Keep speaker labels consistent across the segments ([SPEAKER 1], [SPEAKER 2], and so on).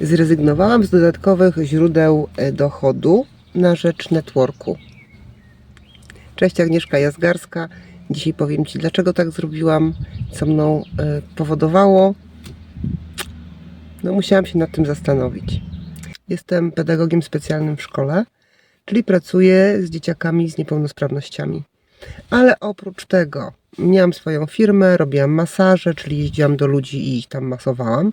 [SPEAKER 1] Zrezygnowałam z dodatkowych źródeł e, dochodu na rzecz networku. Cześć Agnieszka Jazgarska. Dzisiaj powiem Ci, dlaczego tak zrobiłam, co mną e, powodowało. No, musiałam się nad tym zastanowić. Jestem pedagogiem specjalnym w szkole, czyli pracuję z dzieciakami z niepełnosprawnościami. Ale oprócz tego miałam swoją firmę, robiłam masaże, czyli jeździłam do ludzi i ich tam masowałam.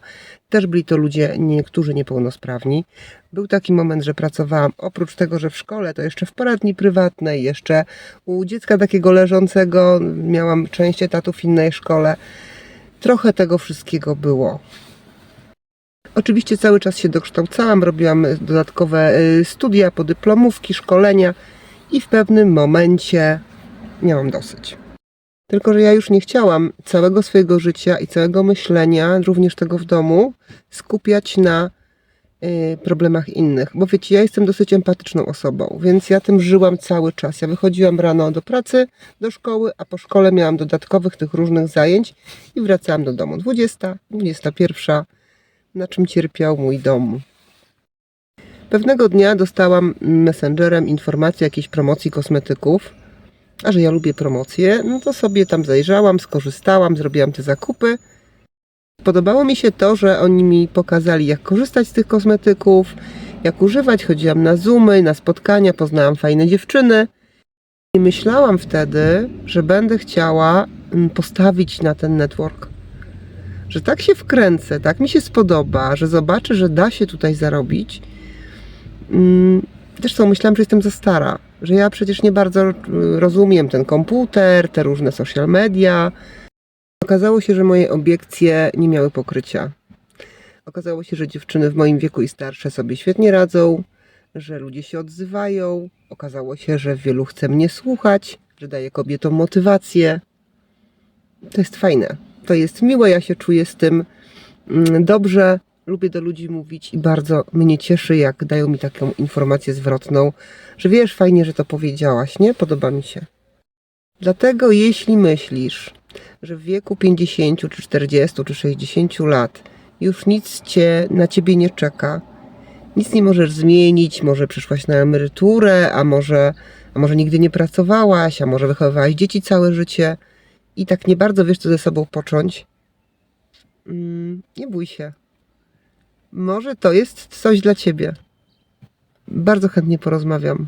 [SPEAKER 1] Też byli to ludzie niektórzy niepełnosprawni. Był taki moment, że pracowałam oprócz tego, że w szkole, to jeszcze w poradni prywatnej, jeszcze u dziecka takiego leżącego, miałam część etatów w innej szkole. Trochę tego wszystkiego było. Oczywiście cały czas się dokształcałam, robiłam dodatkowe y, studia, podyplomówki, szkolenia i w pewnym momencie miałam dosyć. Tylko, że ja już nie chciałam całego swojego życia i całego myślenia, również tego w domu, skupiać na y, problemach innych. Bo wiecie, ja jestem dosyć empatyczną osobą, więc ja tym żyłam cały czas. Ja wychodziłam rano do pracy, do szkoły, a po szkole miałam dodatkowych tych różnych zajęć i wracałam do domu. 20, 21, na czym cierpiał mój dom. Pewnego dnia dostałam messengerem informację o jakiejś promocji kosmetyków, a że ja lubię promocje, no to sobie tam zajrzałam, skorzystałam, zrobiłam te zakupy. Podobało mi się to, że oni mi pokazali, jak korzystać z tych kosmetyków, jak używać. Chodziłam na zoomy, na spotkania, poznałam fajne dziewczyny. I myślałam wtedy, że będę chciała mm, postawić na ten network. Że tak się wkręcę, tak mi się spodoba, że zobaczę, że da się tutaj zarobić. Mm, Też co, myślałam, że jestem za stara, że ja przecież nie bardzo y, rozumiem ten komputer, te różne social media. Okazało się, że moje obiekcje nie miały pokrycia. Okazało się, że dziewczyny w moim wieku i starsze sobie świetnie radzą, że ludzie się odzywają. Okazało się, że wielu chce mnie słuchać, że daję kobietom motywację. To jest fajne. To jest miłe, ja się czuję z tym mm, dobrze. Lubię do ludzi mówić i bardzo mnie cieszy, jak dają mi taką informację zwrotną, że wiesz, fajnie, że to powiedziałaś, nie? Podoba mi się. Dlatego jeśli myślisz, że w wieku 50 czy 40 czy 60 lat już nic cię, na ciebie nie czeka, nic nie możesz zmienić, może przyszłaś na emeryturę, a może, a może nigdy nie pracowałaś, a może wychowywałaś dzieci całe życie i tak nie bardzo wiesz, co ze sobą począć, mm, nie bój się. Może to jest coś dla ciebie. Bardzo chętnie porozmawiam.